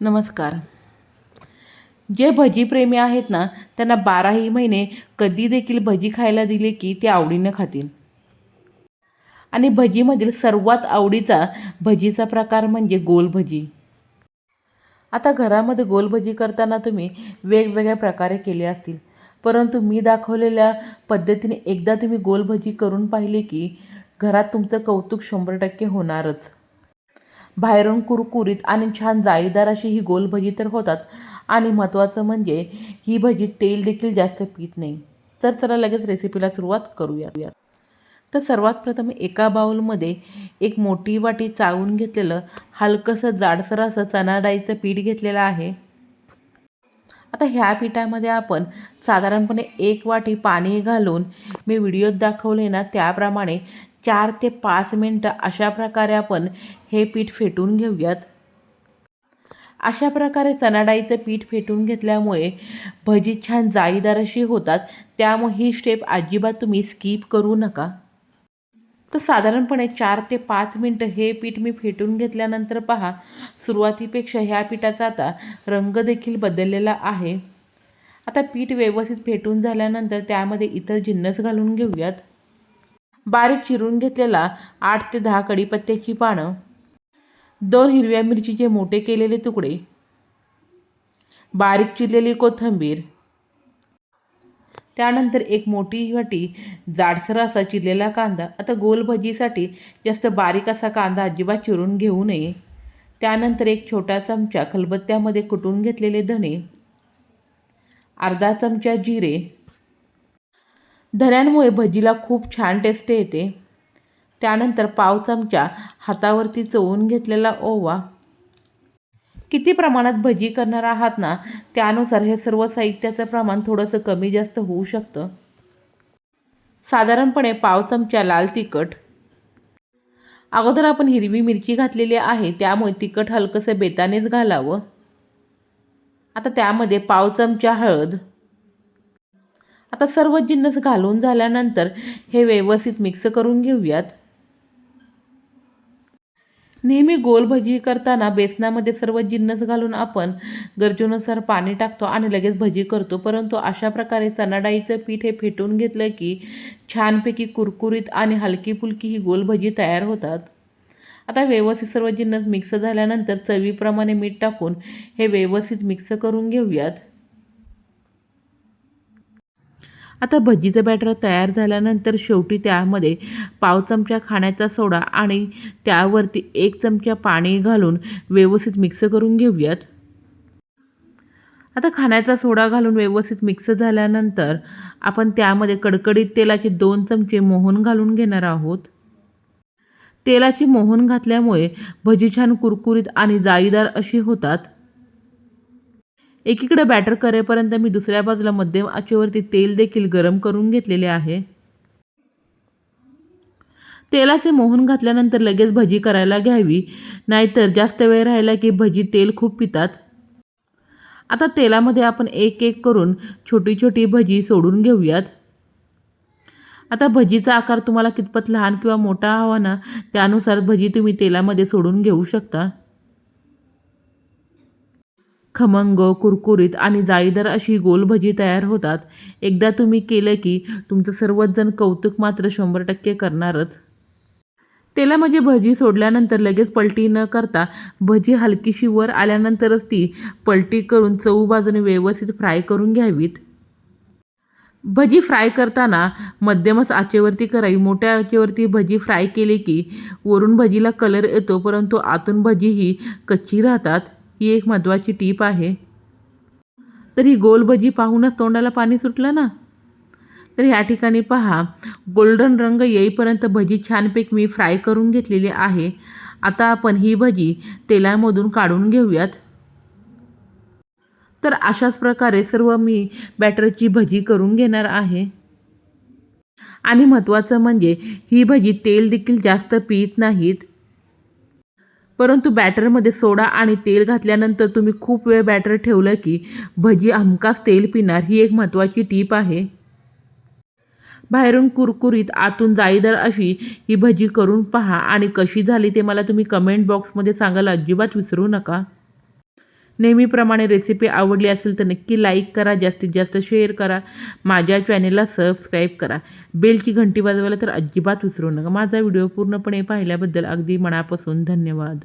नमस्कार. जे भजीप्रेमी आहेत ना त्यांना बाराही महिने कधी देखील भजी खायला दिली की ते आवडीनं खातील. आणि भजीमधील सर्वात आवडीचा भजीचा प्रकार म्हणजे गोलभजी आता घरामध्ये गोलभजी करताना तुम्ही वेगवेगळ्या प्रकारे केले असतील. परंतु मी दाखवलेल्या पद्धतीने एकदा तुम्ही गोलभजी करून पाहिले की घरात तुमचं कौतुक शंभर टक्के होणारच. बाहेरून कुरकुरीत आणि छान जाळीदार अशी ही गोल भजी तर होतात. आणि महत्त्वाचं म्हणजे ही भजी तेल देखील जास्त पित नाही. तर चला लगेच रेसिपीला सुरुवात करूया तर सर्वात प्रथम एका बाउलमध्ये एक मोठी वाटी चाळून घेतलेलं हलकंसं जाडसर असं चणा डाळीचं पीठ घेतलेलं आहे. आता ह्या पिठामध्ये आपण साधारणपणे एक वाटी पाणी घालून मी व्हिडिओत दाखवले ना त्याप्रमाणे चार ते पाच मिनटं अशा प्रकारे आपण हे पीठ फेटून घेऊयात. अशा प्रकारे चणाडाईचं पीठ फेटून घेतल्यामुळे भजी छान जाळीदार अशी होतात. त्यामुळे ही स्टेप अजिबात तुम्ही स्किप करू नका. तर साधारणपणे चार ते पाच मिनटं हे पीठ मी फेटून घेतल्यानंतर पहा सुरुवातीपेक्षा ह्या पिठाचा आता रंग देखील बदललेला आहे. आता पीठ व्यवस्थित फेटून झाल्यानंतर त्यामध्ये इतर जिन्नस घालून घेऊयात. बारीक चिरून घेतलेला आठ ते दहा कढीपत्त्याची पानं दोन हिरव्या मिरचीचे मोठे केलेले तुकडे बारीक चिरलेली कोथिंबीर त्यानंतर एक मोठी वाटी जाडसर असा चिरलेला कांदा. आता गोल भजीसाठी जास्त बारीक असा कांदा अजिबात चिरून घेऊ नये. त्यानंतर एक छोटा चमचा खलबत्त्यामध्ये कुटून घेतलेले धणे अर्धा चमचा जिरे धण्यांमुळे भजीला खूप छान टेस्ट येते. त्यानंतर पाव चमचा हातावरती चवून घेतलेला ओवा. किती प्रमाणात भजी करणार आहात ना त्यानुसार हे सर्व साहित्याचं प्रमाण थोडंसं कमी जास्त होऊ शकतं. साधारणपणे पाव चमचा लाल तिखट. अगोदर आपण हिरवी मिरची घातलेली आहे त्यामुळे तिखट हलकंसं बेतानेच घालावं. आता त्यामध्ये पाव चमचा हळद. आता सर्व जिन्नस घालून झाल्यानंतर हे व्यवस्थित मिक्स करून घेऊयात. नेहमी गोल भजी करताना बेसनामध्ये सर्व जिन्नस घालून आपण गरजेनुसार पाणी टाकतो आणि लगेच भजी करतो. परंतु अशा प्रकारे चणाडाईचं पीठ हे फेटून घेतलं की छानपैकी कुरकुरीत आणि हलकी फुलकी ही गोल भजी तयार होतात. आता व्यवस्थित सर्व जिन्नस मिक्स झाल्यानंतर चवीप्रमाणे मीठ टाकून हे व्यवस्थित मिक्स करून घेऊयात. आता भजीचं बॅटर तयार झाल्यानंतर शेवटी त्यामध्ये पाव चमचा खाण्याचा सोडा आणि त्यावरती एक चमचा पाणी घालून व्यवस्थित मिक्स करून घेऊयात. आता खाण्याचा सोडा घालून व्यवस्थित मिक्स झाल्यानंतर आपण त्यामध्ये कडकडीत तेलाचे दोन चमचे मोहन घालून घेणार आहोत. तेलाची मोहन घातल्यामुळे भजी छान कुरकुरीत आणि जाळीदार अशी होतात. एकीकडे बॅटर करेपर्यंत मी दुसऱ्या बाजूला मध्यम आचेवरती तेल देखील गरम करून घेतलेले आहे. तेलाचे मोहन घातल्यानंतर लगेच भजी करायला घ्यावी नाहीतर जास्त वेळ राहिला की भजी तेल खूप पितात. आता तेलामध्ये आपण एक एक करून छोटी छोटी भजी सोडून घेऊयात. आता भजीचा आकार तुम्हाला कितपत लहान किंवा मोठा हवा ना त्यानुसार भजी तुम्ही तेलामध्ये सोडून घेऊ शकता. खमंग कुरकुरीत आणि जाळीदार अशी गोल भजी तयार होतात. एकदा तुम्ही केलं की तुमचं सर्वच जण कौतुक मात्र शंभर टक्के करणारच. तेलामध्ये म्हणजे भजी सोडल्यानंतर लगेच पलटी न करता भजी हलकीशी वर आल्यानंतरच ती पलटी करून चऊ बाजूने व्यवस्थित फ्राय करून घ्यावीत. भजी फ्राय करताना मध्यमच आचेवरती करावी. मोठ्या आचेवरती भजी फ्राय केली की वरून भजीला कलर येतो परंतु आतून भजी ही कच्ची राहतात. ही एक महत्त्वाची टीप आहे. तर ही गोल भजी पाहूनच तोंडाला पाणी सुटलं ना? तर ह्या ठिकाणी पहा गोल्डन रंग येईपर्यंत भजी छानपैकी मी फ्राय करून घेतलेली आहे. आता आपण ही भजी तेलामधून काढून घेऊयात. तर अशाच प्रकारे सर्व मी बॅटरची भजी करून घेणार आहे. आणि महत्त्वाचं म्हणजे ही भजी तेल देखील जास्त पित नाहीत. परंतु बॅटरमध्ये सोडा आणि तेल घातल्यानंतर तुम्ही खूप वेळ बॅटर ठेवलं की भजी हमखास तेल पिणार ही एक महत्त्वाची टीप आहे. बाहेरून कुरकुरीत आतून जाळीदार अशी ही भजी करून पहा आणि कशी झाली ते मला तुम्ही कमेंट बॉक्समध्ये सांगायला अजिबात विसरू नका. नेहमीप्रमाणे रेसिपी आवडली असेल तर नक्की लाईक करा जास्तीत जास्त शेअर करा. माझ्या चॅनेलला सबस्क्राईब करा. बेलची घंटी वाजवायला तर अजिबात विसरू नका. माझा व्हिडिओ पूर्णपणे पाहिल्याबद्दल अगदी मनापासून धन्यवाद.